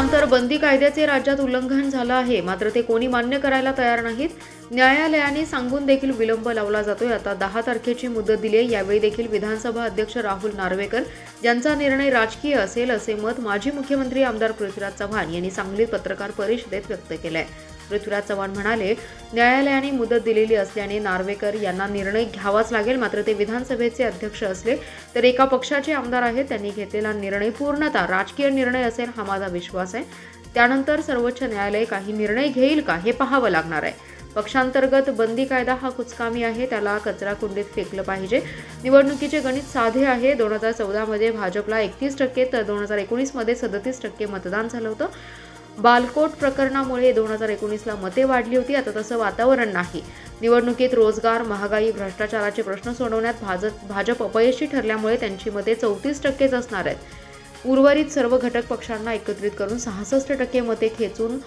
त्यानंतर बंदी कायद्याचे राज्यात उल्लंघन झालं आहे. मात्र ते कोणी मान्य करायला तयार नाहीत. न्यायालयाने सांगून देखील विलंब लावला जातोय. आता दहा तारखेची मुदत दिली आहे. यावेळी देखील विधानसभा अध्यक्ष राहुल नार्वेकर यांचा निर्णय राजकीय असेल असे मत माजी मुख्यमंत्री आमदार पृथ्वीराज चव्हाण यांनी सांगलीत पत्रकार परिषदेत व्यक्त केलं आहे पृथ्वीराज चव्हाण म्हणाले न्यायालयाने मुदत दिलेली असल्याने नार्वेकर यांना निर्णय घ्यावाच लागेल. मात्र ते विधानसभेचे अध्यक्ष असले तर एका पक्षाचे आमदार आहेत. त्यांनी घेतलेला निर्णय पूर्णतः राजकीय निर्णय असेल हा माझा विश्वास आहे. त्यानंतर सर्वोच्च न्यायालय काही निर्णय घेईल का हे पाहावं लागणार आहे. पक्षांतर्गत बंदी कायदा हा कुचकामी आहे. त्याला कचरा कुंडीत फेकलं पाहिजे. निवडणुकीचे गणित साधे आहे. दोन हजार चौदामध्ये भाजपला एकतीस टक्के तर दोन हजार एकोणीसमध्ये सदतीस टक्के मतदान झालं होतं. बालकोट प्रकरणामुळे दोन हजार एकोणीसला मते वाढली होती. आता तसं वातावरण नाही. निवडणुकीत रोजगार महागाई भ्रष्टाचाराचे प्रश्न सोडवण्यात भाजप भाजप अपयशी ठरल्यामुळे त्यांची मते चौतीस टक्केच असणार आहेत. उर्वरित सर्व घटक पक्षांना एकत्रित करून सहासष्ट टक्के मते खेचून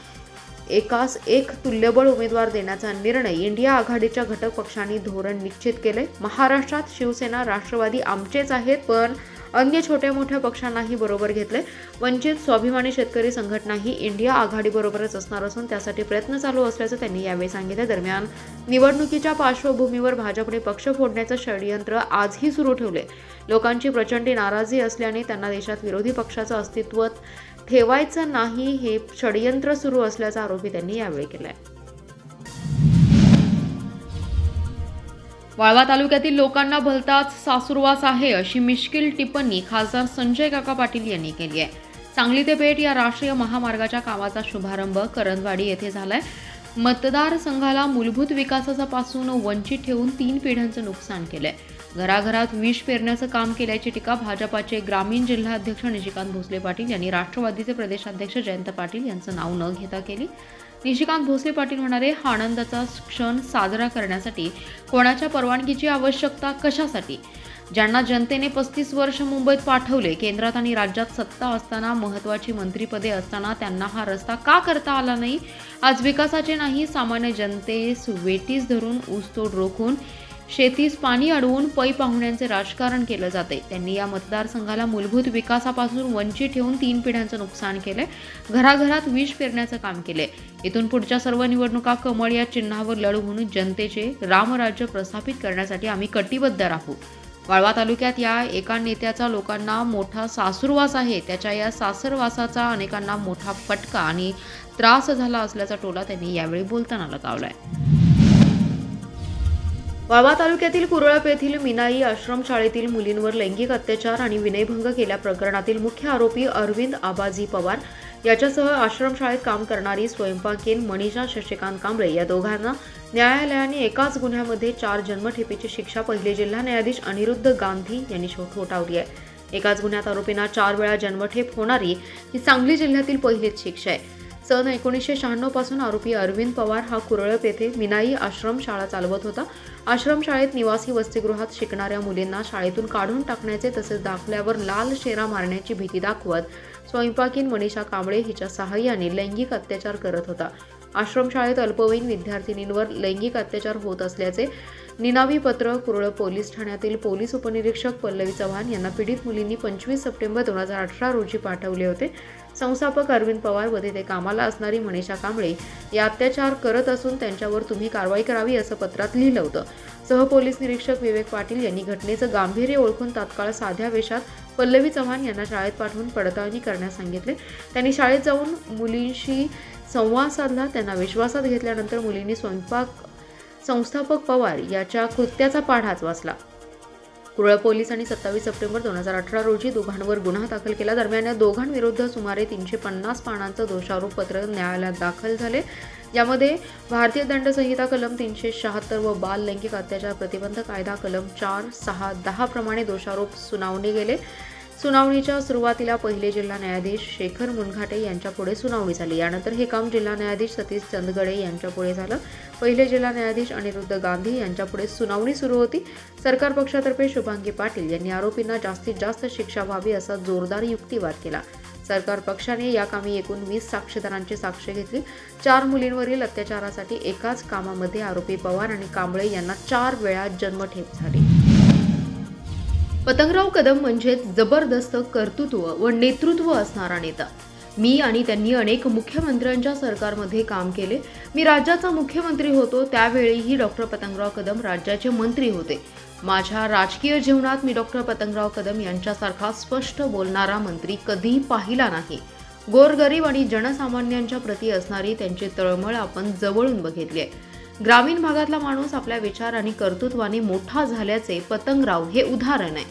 एकास एक तुल्यबळ उमेदवार देण्याचा निर्णय इंडिया आघाडीच्या घटक पक्षांनी धोरण निश्चित केले महाराष्ट्रात शिवसेना राष्ट्रवादी आमचेच आहेत पण अन्य छोट्या मोठ्या पक्षांनाही बरोबर घेतले. वंचित स्वाभिमानी शेतकरी संघटनाही इंडिया आघाडीबरोबरच असणार असून त्यासाठी प्रयत्न चालू असल्याचं त्यांनी यावेळी सांगितलं. दरम्यान निवडणुकीच्या पार्श्वभूमीवर भाजपने पक्ष फोडण्याचं षडयंत्र आजही सुरू ठेवले. लोकांची प्रचंड नाराजी असल्याने त्यांना देशात विरोधी पक्षाचं अस्तित्व ठेवायचं नाही हे षडयंत्र सुरू असल्याचा आरोपही त्यांनी यावेळी केला आहे वाळवा तालुक्यातील लोकांना भलताच सासुरवास आहे अशी मिश्किल टिप्पणी खासदार संजय काका पाटील यांनी केली आहे. सांगली ते पेठ या राष्ट्रीय महामार्गाच्या कामाचा शुभारंभ करंदवाडी येथे झालाय. मतदारसंघाला मूलभूत विकासापासून वंचित ठेवून तीन पिढ्यांचं नुकसान केलंय. घराघरात विष पेरण्याचं काम केल्याची टीका भाजपाचे ग्रामीण जिल्हाध्यक्ष निशिकांत भोसले पाटील यांनी राष्ट्रवादीचे प्रदेशाध्यक्ष जयंत पाटील यांचं नाव न घेता केली. निशिकांत भोसले पाटील म्हणाले हा आनंदाचा क्षण साजरा करण्यासाठी कोणाच्या परवानगीची आवश्यकता कशासाठी? ज्यांना जनतेने पस्तीस वर्ष मुंबईत पाठवले केंद्रात आणि राज्यात सत्ता असताना महत्त्वाची मंत्रिपदे असताना त्यांना हा रस्ता का करता आला नाही? आज विकासाचे नाही सामान्य जनतेस वेटीस धरून ऊसतोड रोखून शेतीस पाणी अडवून पै पाहुण्यांचे राजकारण केलं जाते. त्यांनी या मतदारसंघाला मूलभूत विकासापासून वंचित ठेवून तीन पिढ्यांचं नुकसान केलंय. घराघरात विष पेरण्याचं काम केलंय. इथून पुढच्या सर्व निवडणुका कमळ या चिन्हावर लढवून जनतेचे रामराज्य प्रस्थापित करण्यासाठी आम्ही कटिबद्ध राहू. वाळवा तालुक्यात या एका नेत्याचा लोकांना मोठा सासूरवास आहे. त्याच्या या सासरवासाचा अनेकांना मोठा फटका आणि त्रास झाला असल्याचा टोला त्यांनी यावेळी बोलताना लगावलाय वावा तालुक्यातील कुरळप येथील मिनाई आश्रमशाळेतील मुलींवर लैंगिक अत्याचार आणि विनयभंग केल्या प्रकरणातील मुख्य आरोपी अरविंद आबाजी पवार याच्यासह आश्रमशाळेत काम करणारी स्वयंपाकीन मनीषा शशिकांत कांबळे या दोघांना न्यायालयाने एकाच गुन्ह्यामध्ये चार जन्मठेपेची शिक्षा पहिले जिल्हा न्यायाधीश अनिरुद्ध गांधी यांनी ठोठावली आहे. एकाच गुन्ह्यात आरोपींना चार वेळा जन्मठेप होणारी ही सांगली जिल्ह्यातील पहिलीच शिक्षा आहे. सन एकोणीसशे शहाण्णवपासून आरोपी अरविंद पवार हा कुरळप येथे मिनाई आश्रम शाळा चालवत होता. आश्रमशाळेत निवासी वसतिगृहात शिकणाऱ्या मुलींना शाळेतून काढून टाकण्याचे तसेच दाखल्यावर लाल शेरा मारण्याची भीती दाखवत स्वयंपाकीन मनीषा कांबळे हिच्या सहाय्याने लैंगिक अत्याचार करत होता. आश्रमशाळेत अल्पवयीन विद्यार्थिनींवर लैंगिक अत्याचार होत असल्याचे निनावी पत्र कुरळ पोलीस ठाण्यातील पोलीस उपनिरीक्षक पल्लवी चव्हाण यांना पीडित मुलींनी पंचवीस सप्टेंबर दोन हजार अठरा रोजी पाठवले होते. संस्थापक अरविंद पवार व तिथे कामाला असणारी मनीषा कांबळे या अत्याचार करत असून त्यांच्यावर तुम्ही कारवाई करावी असं पत्रात लिहिलं होतं. सहपोलीस निरीक्षक विवेक पाटील यांनी घटनेचं गांभीर्य ओळखून तात्काळ साध्या वेशात पल्लवी चव्हाण यांना शाळेत पाठवून पडताळणी करण्यास सांगितले. त्यांनी शाळेत जाऊन मुलींशी संवाद साधला. त्यांना विश्वासात घेतल्यानंतर मुलींनी स्वयंपाक संस्थापक पवार याच्या कृत्याचा पाढाच वाचला कुरळ पोलिसांनी सत्तावीस सप्टेंबर दोन हजार अठरा रोजी दोघांवर गुन्हा दाखल केला. दरम्यान या दोघांविरुद्ध सुमारे तीनशे पन्नास पानांचं दोषारोप पत्र न्यायालयात दाखल झाले. यामध्ये भारतीय दंड संहिता कलम तीनशे शहात्तर व बाल लैंगिक अत्याचार प्रतिबंध कायदा कलम चार सहा दहा प्रमाणे दोषारोप सुनावणी गेले. सुनावणीच्या सुरुवातीला पहिले जिल्हा न्यायाधीश शेखर मुनघाटे यांच्यापुढे सुनावणी झाली. यानंतर हे काम जिल्हा न्यायाधीश सतीश चंदगडे यांच्यापुढे झालं. पहिले जिल्हा न्यायाधीश अनिरुद्ध गांधी यांच्यापुढे सुनावणी सुरू होती. सरकार पक्षातर्फे शुभांगी पाटील यांनी आरोपींना जास्तीत जास्त शिक्षा व्हावी असा जोरदार युक्तिवाद केला. सरकार पक्षाने या कामी एकूण वीस साक्षीदारांची साक्ष घेतली. चार मुलींवरील अत्याचारासाठी एकाच कामामध्ये आरोपी पवार आणि कांबळे यांना चार वेळा जन्मठेप झाली. पतंगराव कदम म्हणजेच जबरदस्त कर्तृत्व व नेतृत्व असणारा नेता. मी आणि त्यांनी अनेक मुख्यमंत्र्यांच्या सरकारमध्ये काम केले. मी राज्याचा मुख्यमंत्री होतो त्यावेळीही डॉक्टर पतंगराव कदम राज्याचे मंत्री होते. माझ्या राजकीय जीवनात मी डॉक्टर पतंगराव कदम यांच्यासारखा स्पष्ट बोलणारा मंत्री कधी पाहिला नाही. गोरगरीब आणि जनसामान्यांच्या प्रती असणारी त्यांची तळमळ आपण जवळून बघितली आहे. ग्रामीण भागातला माणूस आपल्या विचार आणि कर्तृत्वाने मोठा झाल्याचे पतंगराव हे उदाहरण आहे.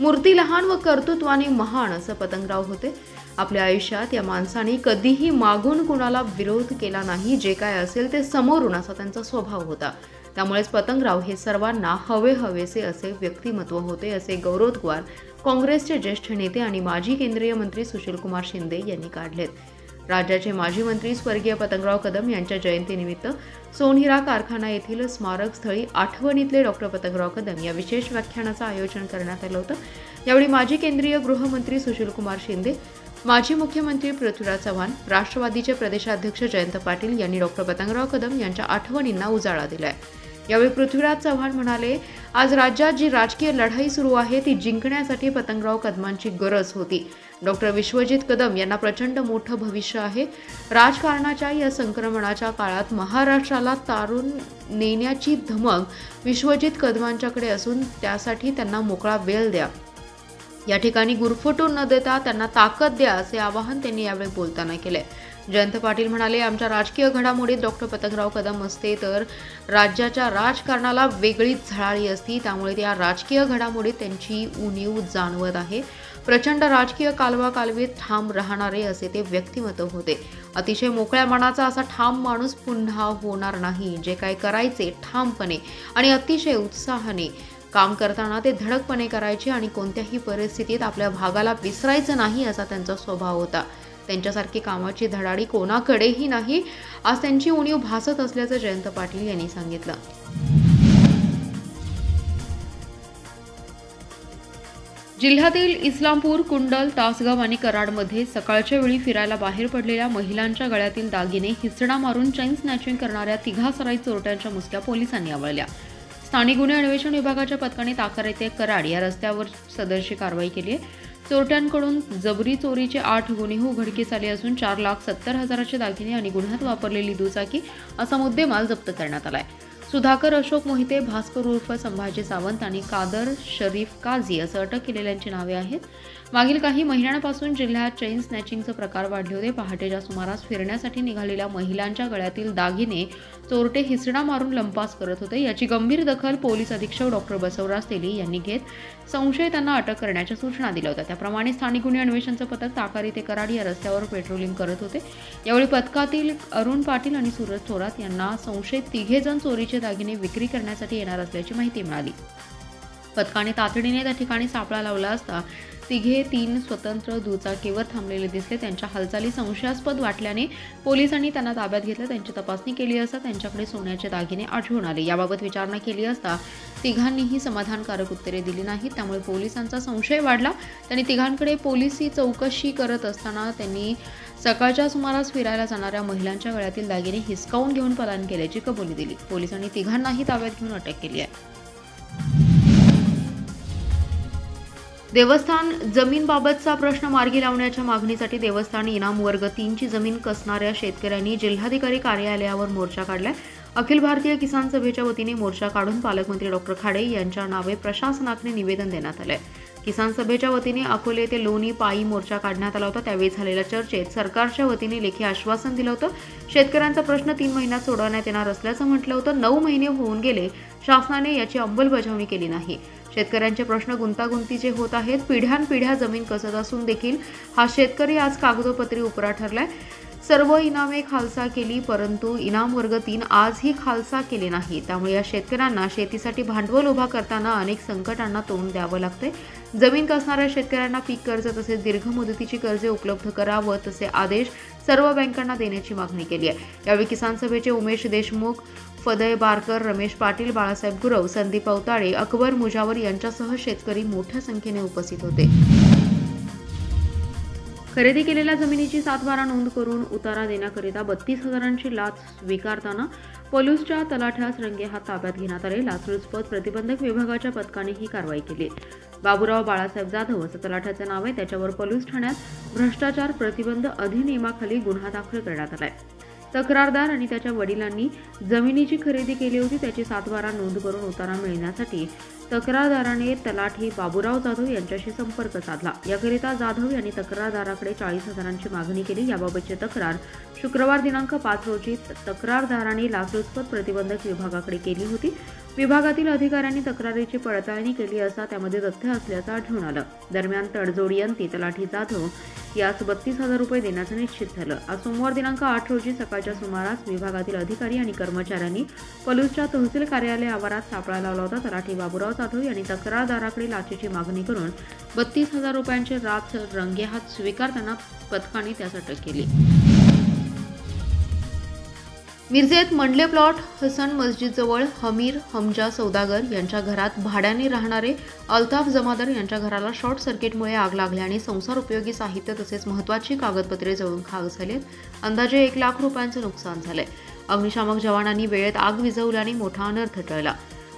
मूर्ती लहान व कर्तृत्वाने महान असं पतंगराव होते. आपल्या आयुष्यात या माणसाने कधीही मागून कुणाला विरोध केला नाही जे काय असेल ते समोरून असा त्यांचा स्वभाव होता. त्यामुळेच पतंगराव हे सर्वांना हवे हवेसे असे व्यक्तिमत्व होते असे गौरवोद्गार काँग्रेसचे ज्येष्ठ नेते आणि माजी केंद्रीय मंत्री सुशीलकुमार शिंदे यांनी काढलेत. राज्याचे माजी मंत्री स्वर्गीय पतंगराव कदम यांच्या जयंतीनिमित्त सोनहिरा कारखाना येथील स्मारक स्थळी आठवणीतले डॉक्टर पतंगराव कदम या विशेष व्याख्यानाचं आयोजन करण्यात आलं होतं. यावेळी माजी केंद्रीय गृहमंत्री सुशीलकुमार शिंदे माजी मुख्यमंत्री पृथ्वीराज चव्हाण राष्ट्रवादीचे प्रदेशाध्यक्ष जयंत पाटील यांनी डॉक्टर पतंगराव कदम यांच्या आठवणींना उजाळा दिलाय. यावेळी पृथ्वीराज चव्हाण म्हणाले आज राज्यात जी राजकीय लढाई सुरू आहे ती जिंकण्यासाठी पतंगराव कदमांची गरज होती. डॉक्टर विश्वजित कदम यांना प्रचंड मोठं भविष्य आहे. राजकारणाच्या या संक्रमणाच्या काळात महाराष्ट्राला तारून नेण्याची धमक विश्वजित कदमांच्याकडे असून त्यासाठी त्यांना मोकळा वेळ द्या. या ठिकाणी गुरफटून न देता त्यांना ताकद द्या असे आवाहन त्यांनी यावेळी बोलताना केले. जयंत पाटील म्हणाले आमच्या राजकीय घडामोडीत डॉक्टर पतंगराव कदम असते तर राज्याच्या राजकारणाला वेगळीच झळाळी असती. त्यामुळे त्या राजकीय घडामोडीत त्यांची उणीव जाणवत आहे. प्रचंड राजकीय कालवा कालवीत ठाम राहणारे असे ते व्यक्तिमत्व होते. अतिशय मोकळ्या मनाचा असा ठाम माणूस पुन्हा होणार नाही. जे काय करायचे ठामपणे आणि अतिशय उत्साहाने काम करताना ते धडकपणे करायचे आणि कोणत्याही परिस्थितीत आपल्या भागाला विसरायचं नाही असा त्यांचा स्वभाव होता. त्यांच्यासारखी कामाची धडाडी कोणाकडेही नाही आज त्यांची उणीव भासत असल्याचं जयंत पाटील यांनी सांगितलं. जिल्ह्यातील इस्लामपूर कुंडल तासगाव आणि कराडमध्ये सकाळच्या वेळी फिरायला बाहेर पडलेल्या महिलांच्या गळ्यातील दागिने हिसडा मारून चैन स्नॅचिंग करणाऱ्या तिघा सराई चोरट्यांच्या मुसक्या पोलिसांनी आवळल्या. स्थानिक गुन्हे अन्वेषण विभागाच्या पथकाने ताकार येथे कराड या रस्त्यावर सदरची कारवाई केली आहे. चोरट्यांकडून जबरी चोरीचे आठ गुन्हे उघडकीस आले असून चार लाख सत्तर हजाराचे दागिने आणि गुन्ह्यात वापरलेली दुचाकी असा मुद्देमाल जप्त करण्यात आला आहे सुधाकर अशोक मोहिते भास्कर उर्फ संभाजी सावंत आणि कादर शरीफ काझी असं अटक केलेल्यांची नावे आहेत. मागील काही महिन्यांपासून जिल्ह्यात चैन स्नॅचिंगचे प्रकार वाढले होते. पहाटेच्या सुमारास फिरण्यासाठी निघालेल्या महिलांच्या गळ्यातील दागिने चोरटे हिसडा मारून लंपास करत होते. याची गंभीर दखल पोलीस अधीक्षक डॉक्टर बसवराज तेली यांनी घेत संशयितांना अटक करण्याच्या सूचना दिल्या होत्या. त्याप्रमाणे स्थानिक गुन्हे अन्वेषणचं पथक ताकारी ते कराड या रस्त्यावर पेट्रोलिंग करत होते. यावेळी पथकातील अरुण पाटील आणि सूरज थोरात यांना संशयित तिघेजण चोरीचे दागिने विक्री करण्यासाठी येणार असल्याची माहिती मिळाली. पथकाने तातडीने त्या ठिकाणी सापळा लावला असता तिघे तीन स्वतंत्र दुचाकीवर थांबलेले दिसले. त्यांच्या हालचाली संशयास्पद वाटल्याने पोलिसांनी त्यांना ताब्यात घेतलं. त्यांची तपासणी केली असता त्यांच्याकडे सोन्याचे दागिने आढळून आले. याबाबत विचारणा केली असता तिघांनीही समाधानकारक उत्तरे दिली नाहीत. त्यामुळे पोलिसांचा संशय वाढला. त्यांनी तिघांकडे पोलिसी चौकशी करत असताना त्यांनी सकाळच्या सुमारास फिरायला जाणाऱ्या महिलांच्या गळ्यातील दागिने हिसकावून घेऊन पलायन केल्याची कबुली दिली. पोलिसांनी तिघांनाही ताब्यात घेऊन अटक केली आहे. देवस्थान जमीनबाबतचा प्रश्न मार्गी लावण्याच्या मागणीसाठी देवस्थान इनाम वर्ग तीनची जमीन कसणाऱ्या शेतकऱ्यांनी जिल्हाधिकारी कार्यालयावर मोर्चा काढलाय. अखिल भारतीय किसान सभेच्या वतीने मोर्चा काढून पालकमंत्री डॉक्टर खाडे यांच्या नावे प्रशासनाकडे निवेदन देण्यात आलंय. किसान सभेच्या वतीने अकोले ते लोणी पायी मोर्चा काढण्यात आला होता. त्यावेळी झालेल्या चर्चेत सरकारच्या वतीने लेखी आश्वासन दिलं होतं. शेतकऱ्यांचा प्रश्न तीन महिन्यात सोडवण्यात येणार असल्याचं म्हटलं होतं. नऊ महिने होऊन गेले. शासनाने याची अंमलबजावणी केली नाही. शेतकऱ्यांचे प्रश्न गुंतागुंतीचे होत आहेत. पिढ्यानपिढ्या जमीन कसत असून देखील हा शेतकरी आज कागदोपत्री उपरा ठरलाय. सर्व इनामे खालसा केली परंतु इनाम वर्ग तीन आजही खालसा केले नाही. त्यामुळे या शेतकऱ्यांना शेतीसाठी भांडवल उभा करताना अनेक संकटांना तोंड द्यावं लागतंय. जमीन कसणाऱ्या शेतकऱ्यांना पीक कर्ज तसेच दीर्घ मुदतीची कर्जे उपलब्ध करावं तसे आदेश सर्व बँकांना देण्याची मागणी केली आहे. यावेळी किसान सभेचे उमेश देशमुख फदय बारकर रमेश पाटील बाळासाहेब गुरव संदीप अवताळे अकबर मुजावर यांच्यासह शेतकरी मोठ्या संख्येने उपस्थित होते. खरेदी केलेल्या जमिनीची सातबारा नोंद करून उतारा देण्याकरिता बत्तीस हजारांची लाच स्वीकारताना पलूसच्या तलाठ्यास रंगेहात ताब्यात घेण्यात आले. लाचलुचपत प्रतिबंधक विभागाच्या पथकाने ही कारवाई केली. बाबूराव बाळासाहेब जाधव असं तलाठ्याचं नाव आहे. त्याच्यावर पोलीस ठाण्यात भ्रष्टाचार प्रतिबंध अधिनियमाखाली गुन्हा दाखल करण्यात आलाय. तक्रारदार आणि त्याच्या वडिलांनी जमिनीची खरेदी केली होती. त्याची सातबारा नोंद करून उतारा मिळण्यासाठी तक्रारदाराने तलाठी बाबूराव जाधव यांच्याशी संपर्क साधला. याकरिता जाधव यांनी तक्रारदाराकडे चाळीस हजारांची मागणी केली. याबाबतची तक्रार शुक्रवार दिनांक पाच रोजी तक्रारदाराने लाचलुचपत प्रतिबंधक विभागाकडे केली होती. विभागातील अधिकाऱ्यांनी तक्रारीची पडताळणी केली असता त्यामध्ये तथ्य असल्याचं आढळून आलं. दरम्यान तडजोडियंती तलाठी जाधव यास बत्तीस हजार रुपये देण्याचं निश्चित झालं. आज सोमवार दिनांक आठ रोजी सकाळच्या सुमारास विभागातील अधिकारी आणि कर्मचाऱ्यांनी पलूसच्या तहसील कार्यालय आवारात सापळा लावला होता. तलाठी बाबूराव जाधव यांनी तक्रारदाराकडे लाचेची मागणी करून बत्तीस हजार रुपयांचे रात रंगेहात स्वीकारताना पथकाने त्यास अटक केली. मिरजेत मंडले प्लॉट हसन मस्जिदजवळ हमीर हमजा सौदागर यांच्या घरात भाड्याने राहणारे अल्ताफ जमादार यांच्या घराला शॉर्ट सर्किटमुळे आग लागल्याने संसार उपयोगी साहित्य तसेच महत्त्वाची कागदपत्रे जळून खाग झालेत. अंदाजे एक लाख रुपयांचं नुकसान झालंय. अग्निशामक जवानांनी वेळेत आग विझवल्याने मोठा अनर्थ टळला.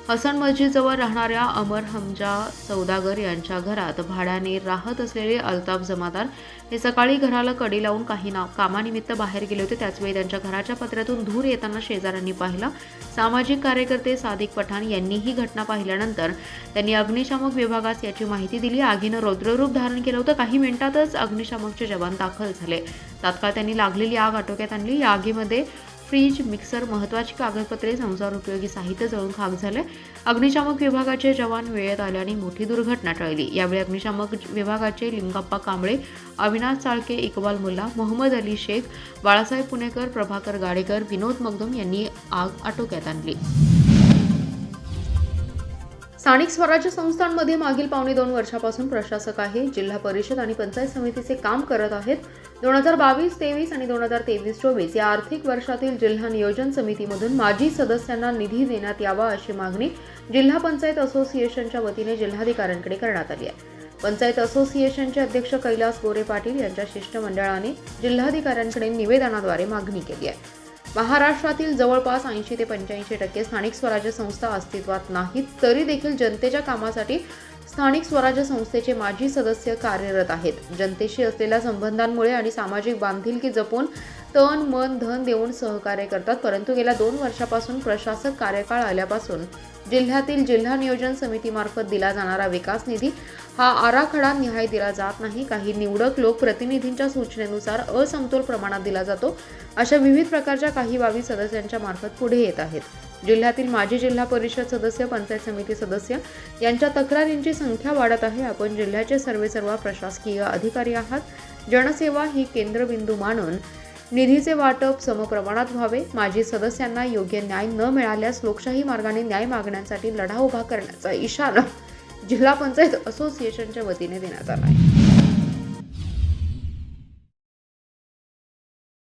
हसन मस्जिदजवळ राहणाऱ्या अमर हमजा सौदागर यांच्या घरात भाड्याने राहत असलेले अल्ताफ जमादार हे सकाळी घराला कडी लावून काही ना कामानिमित्त बाहेर गेले होते. त्याचवेळी त्यांच्या घराच्या पत्र्यातून धूर येताना शेजाऱ्यांनी पाहिला. सामाजिक कार्यकर्ते सादिक पठाण यांनी ही घटना पाहिल्यानंतर त्यांनी अग्निशामक विभागास याची माहिती दिली. आगीनं रौद्ररूप धारण केलं होतं. काही मिनिटातच अग्निशामकचे जवान दाखल झाले. तात्काळ त्यांनी लागलेली आग आटोक्यात आणली. या आगीमध्ये फ्रीज मिक्सर महत्त्वाची कागदपत्रे संसार उपयोगी साहित्य जळून खाक झाले अग्निशामक विभागाचे जवान वेळेत आल्याने मोठी दुर्घटना टळली. यावेळी अग्निशामक विभागाचे लिंगाप्पा कांबळे अविनाश चाळके इकबाल मुल्ला मोहम्मद अली शेख बाळासाहेब पुणेकर प्रभाकर गाडेकर विनोद मगदम यांनी आग आटोक्यात आणली. स्थानिक स्वराज्य संस्थांमध्ये मागील पावणे दोन वर्षापासून प्रशासक आहे जिल्हा परिषद आणि पंचायत समितीचे काम करत आहेत. दोन हजार बावीस तेवीस आणि दोन हजार तेवीस चोवीस या आर्थिक वर्षातील जिल्हा नियोजन समितीमधून माजी सदस्यांना निधी देण्यात यावा अशी मागणी जिल्हा पंचायत असोसिएशनच्या वतीने जिल्हाधिकाऱ्यांकडे करण्यात आली आहे. पंचायत असोसिएशनचे अध्यक्ष कैलास गोरे पाटील यांच्या शिष्टमंडळाने जिल्हाधिकाऱ्यांकडे निवेदनाद्वारे मागणी केली आहे. महाराष्ट्रातील जवळपास ऐंशी ते पंच्याऐंशी टक्के स्थानिक स्वराज्य संस्था अस्तित्वात नाहीत तरी देखील जनतेच्या कामासाठी स्थानिक स्वराज्य संस्थेचे माजी सदस्य कार्यरत आहेत. जनतेशी असलेल्या संबंधांमुळे आणि सामाजिक बांधिलकी जपून तन मन धन देऊन सहकार्य करतात परंतु गेल्या दोन वर्षापासून प्रशासक कार्यकाळ आल्यापासून जिल्ह्यातील जिल्हा नियोजन समितीमार्फत दिला जाणारा विकास निधी हा आराखडा निहाय दिला जात नाही. काही निवडक लोक प्रतिनिधींच्या सूचनेनुसार असमतोल प्रमाणात दिला जातो. अशा विविध प्रकारच्या काही बाबी सदस्यांच्या मार्फत पुढे येत आहेत. जिल्ह्यातील माजी जिल्हा परिषद सदस्य पंचायत समिती सदस्य यांच्या तक्रारींची संख्या वाढत आहे. आपण जिल्ह्याचे सर्वे सर्व प्रशासकीय अधिकारी आहात. जनसेवा ही केंद्रबिंदू मानून निधीचे वाटप समप्रमाणात व्हावे. माजी सदस्यांना योग्य न्याय न मिळाल्यास लोकशाही मार्गाने न्याय मागण्यासाठी लढा उभा करण्याचा इशारा जिल्हा पंचायत असोसिएशनच्या वतीने देण्यात आला आहे.